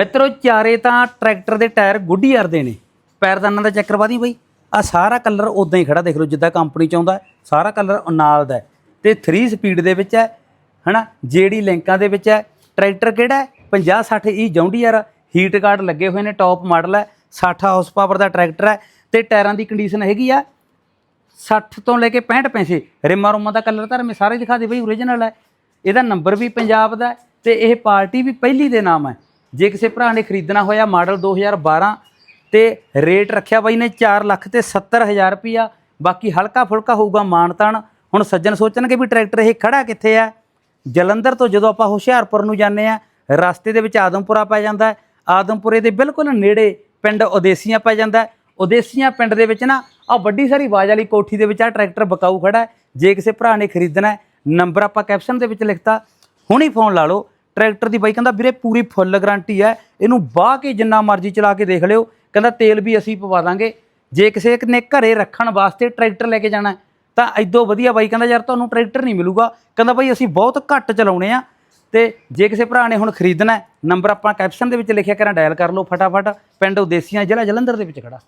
ਮਿੱਤਰੋ, ਚਾਰੇ ਤਾਂ ਟਰੈਕਟਰ ਦੇ ਟਾਇਰ ਗੁੱਡੀਅਰ ਦੇ ਨੇ। ਪੈਰਦਾਨਾਂ ਦਾ ਚੱਕਰ ਬਾਦੀ ਬਈ। ਆ ਸਾਰਾ ਕਲਰ ਉਦਾਂ ਹੀ ਖੜਾ, ਦੇਖ ਲਓ, ਜਿੱਦਾਂ ਕੰਪਨੀ ਚਾਹੁੰਦਾ ਸਾਰਾ ਕਲਰ ਨਾਲ ਦਾ ਹੈ। ਤੇ 3 ਸਪੀਡ ਦੇ ਵਿੱਚ ਹੈ, ਹਨਾ? ਜਿਹੜੀ ਲਿੰਕਾਂ ਦੇ ਵਿੱਚ ਹੈ, ਟਰੈਕਟਰ ਕਿਹੜਾ ਹੈ? 50 60 ਈ ਜੌਂਡੀਅਰ ਹੀਟ ਗਾਰਡ ਲੱਗੇ ਹੋਏ ਨੇ ਟੌਪ ਮਾਡਲ ਹੈ 60 ਹਾਰਸ ਪਾਵਰ ਦਾ ਟਰੈਕਟਰ ਹੈ, ਤੇ ਟਾਇਰਾਂ ਦੀ ਕੰਡੀਸ਼ਨ ਹੈਗੀ ਆ 60 ਤੋਂ ਲੈ ਕੇ 65 ਪੈਸੇ। ਰਿਮਾਂ ਰੁਮਾਂ ਦਾ ਕਲਰ ਤਾਂ ਮੈਂ ਸਾਰੇ ਦਿਖਾ ਦੇ ਬਈ ਓਰੀਜਨਲ ਹੈ। ਇਹਦਾ ਨੰਬਰ ਵੀ ਪੰਜਾਬ ਦਾ ਹੈ, ਤੇ ਇਹ ਪਾਰਟੀ ਵੀ ਪਹਿਲੀ ਦੇ ਨਾਮ ਹੈ। ਜੇ ਕਿਸੇ ਭਰਾ ਨੇ ਖਰੀਦਣਾ ਹੋਇਆ ਮਾਡਲ 2012 ਤੇ ਰੇਟ ਰੱਖਿਆ ਬਾਈ ਨੇ 4 ਲੱਖ ਤੇ 70000 ਰੁਪਿਆ ਬਾਕੀ ਹਲਕਾ ਫੁਲਕਾ ਹੋਊਗਾ ਮਾਨਤਾਨ। ਹੁਣ ਸੱਜਣ ਸੋਚਣਗੇ ਵੀ ਟਰੈਕਟਰ ਇਹ ਖੜਾ ਕਿੱਥੇ ਆ? ਜਲੰਧਰ ਤੋਂ ਜਦੋਂ ਆਪਾਂ ਹੁਸ਼ਿਆਰਪੁਰ ਨੂੰ ਜਾਂਦੇ ਆ, ਰਸਤੇ ਦੇ ਵਿੱਚ ਆਦਮਪੁਰਾ ਪੈ ਜਾਂਦਾ ਹੈ। ਆਦਮਪੁਰੇ ਦੇ ਬਿਲਕੁਲ ਨੇੜੇ ਪਿੰਡ ਉਦੇਸੀਆਂ ਪੈ ਜਾਂਦਾ ਉਦੇਸੀਆਂ ਪਿੰਡ ਦੇ ਵਿੱਚ ਨਾ ਆ ਵੱਡੀ ਸਾਰੀ ਆਵਾਜ਼ ਵਾਲੀ ਕੋਠੀ ਦੇ ਵਿੱਚ ਆ ਟਰੈਕਟਰ ਬਕਾਊ ਖੜਾ ਜੇ ਕਿਸੇ ਭਰਾ ਨੇ ਖਰੀਦਣਾ ਨੰਬਰ ਆਪਾਂ ਕੈਪਸ਼ਨ ਦੇ ਵਿੱਚ ਲਿਖਤਾ, ਹੁਣੀ ਫੋਨ ਲਾ ਲਓ। ਟਰੈਕਟਰ ਦੀ ਬਾਈ ਕਹਿੰਦਾ ਵੀਰੇ ਪੂਰੀ ਫੁੱਲ ਗਾਰੰਟੀ ਹੈ, ਇਹਨੂੰ ਬਾਹ ਕੇ ਜਿੰਨਾ ਮਰਜ਼ੀ ਚਲਾ ਕੇ ਦੇਖ ਲਿਓ, ਕਹਿੰਦਾ ਤੇਲ ਵੀ ਅਸੀਂ ਪਵਾ ਦਾਂਗੇ। ਜੇ ਕਿਸੇ ਨੇ ਘਰੇ ਰੱਖਣ ਵਾਸਤੇ ਟਰੈਕਟਰ ਲੈ ਕੇ ਜਾਣਾ ਤਾਂ ਐਦੋਂ ਵਧੀਆ ਬਾਈ ਕਹਿੰਦਾ ਯਾਰ ਤੁਹਾਨੂੰ ਟਰੈਕਟਰ ਨਹੀਂ ਮਿਲੂਗਾ। ਕਹਿੰਦਾ ਬਾਈ ਅਸੀਂ ਬਹੁਤ ਘੱਟ ਚਲਾਉਣੇ ਆ ਤੇ ਜੇ ਕਿਸੇ ਭਰਾ ਨੇ ਹੁਣ ਖਰੀਦਣਾ ਨੰਬਰ ਆਪਾਂ ਕੈਪਸ਼ਨ ਦੇ ਵਿੱਚ ਲਿਖਿਆ ਕਰਾਂ ਡਾਇਲ ਕਰ ਲਓ ਫਟਾਫਟ, ਪਿੰਡ ਉਦੇਸੀਆਂ ਜ਼ਿਲ੍ਹਾ ਜਲੰਧਰ ਦੇ ਵਿੱਚ ਖੜਾ।